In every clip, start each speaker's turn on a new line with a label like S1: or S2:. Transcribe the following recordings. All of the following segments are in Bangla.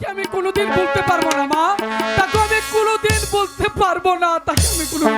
S1: তাকে আমি কোনোদিন বলতে পারব না, মা। তাকে আমি কোনোদিন বলতে পারব না, তাকে আমি কোনোদিন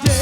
S2: day.